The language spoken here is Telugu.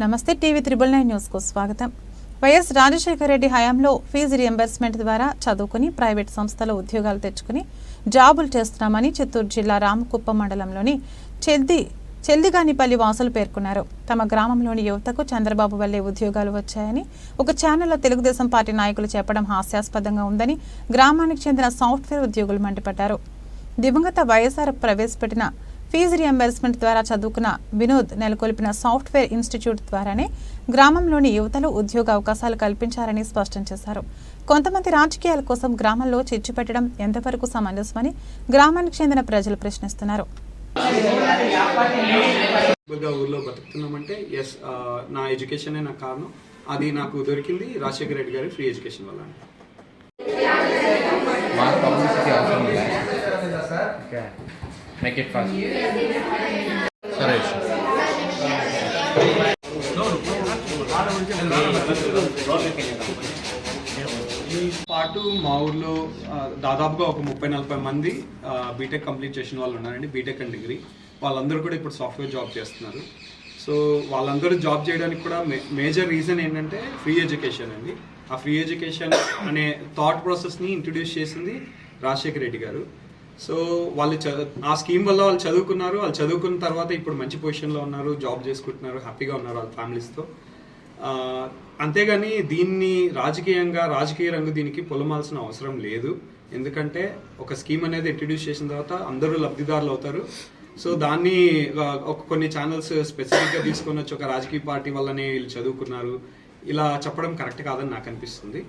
నమస్తే టీవీ త్రిబుల్ నైన్ న్యూస్కు స్వాగతం. వైఎస్ రాజశేఖర రెడ్డి హయాంలో ఫీజు రియంబర్స్మెంట్ ద్వారా చదువుకుని ప్రైవేట్ సంస్థలో ఉద్యోగాలు తెచ్చుకుని జాబులు చేస్తున్నామని చిత్తూరు జిల్లా రామకుప్ప మండలంలోని చెద్ది చెల్దిగానిపల్లి వాసులు పేర్కొన్నారు. తమ గ్రామంలోని యువతకు చంద్రబాబు వల్లే ఉద్యోగాలు వచ్చాయని ఒక ఛానల్లో తెలుగుదేశం పార్టీ నాయకులు చెప్పడం హాస్యాస్పదంగా ఉందని గ్రామానికి చెందిన సాఫ్ట్వేర్ ఉద్యోగులు మండిపడ్డారు. దివంగత వైఎస్ఆర్ ప్రవేశపెట్టిన ఫీజు రియంబర్స్మెంట్ ద్వారా చదువుకున్న వినోద్ నెలకొల్పిన సాఫ్ట్వేర్ ఇన్స్టిట్యూట్ ద్వారానే గ్రామంలోని యువతలు ఉద్యోగ అవకాశాలు కల్పించారని స్పష్టం చేశారు. కొంతమంది రాజకీయాల కోసం గ్రామంలో చిచ్చు పెట్టడం ఎంతవరకు సమంజసమని గ్రామానికి చెందిన ప్రజలు ప్రశ్నిస్తున్నారు. ఊర్లో బతుకుతున్నామంటే ఎస్ నా ఎడ్యుకేషనే నాకు కారణం. అది నాకు దొరికింది రాజశేఖర రెడ్డి గారి ఫ్రీ ఎడ్యుకేషన్ వల్ల. మేక్ ఇట్ ఫాస్ట్ సురేష్ పాటు మా ఊర్లో దాదాపుగా ఒక ముప్పై నలభై మంది బీటెక్ కంప్లీట్ చేసిన వాళ్ళు ఉన్నారండి బీటెక్ అండ్ డిగ్రీ. వాళ్ళందరూ కూడా ఇప్పుడు సాఫ్ట్వేర్ జాబ్ చేస్తున్నారు. సో వాళ్ళందరూ జాబ్ చేయడానికి కూడా మేజర్ రీజన్ ఏంటంటే ఫ్రీ ఎడ్యుకేషన్ అండి. ఆ ఫ్రీ ఎడ్యుకేషన్ అనే థాట్ ప్రాసెస్ని ఇంట్రడ్యూస్ చేసింది రాజశేఖర రెడ్డి గారు. సో వాళ్ళు ఆ స్కీమ్ వల్ల వాళ్ళు చదువుకున్నారు. వాళ్ళు చదువుకున్న తర్వాత ఇప్పుడు మంచి పొజిషన్లో ఉన్నారు. జాబ్ చేసుకుంటున్నారు. హ్యాపీగా ఉన్నారు వాళ్ళ ఫ్యామిలీస్తో. అంతేగాని దీన్ని రాజకీయంగా రాజకీయ రంగు దీనికి పొలమాల్సిన అవసరం లేదు. ఎందుకంటే ఒక స్కీమ్ అనేది ఇంట్రడ్యూస్ చేసిన తర్వాత అందరూ లబ్ధిదారులు అవుతారు. సో దాన్ని ఒక కొన్ని ఛానల్స్ స్పెసిఫిక్గా తీసుకొని వచ్చి ఒక రాజకీయ పార్టీ వల్లనే వీళ్ళు చదువుకున్నారు. ఇలా చెప్పడం కరెక్ట్ కాదని నాకు అనిపిస్తుంది.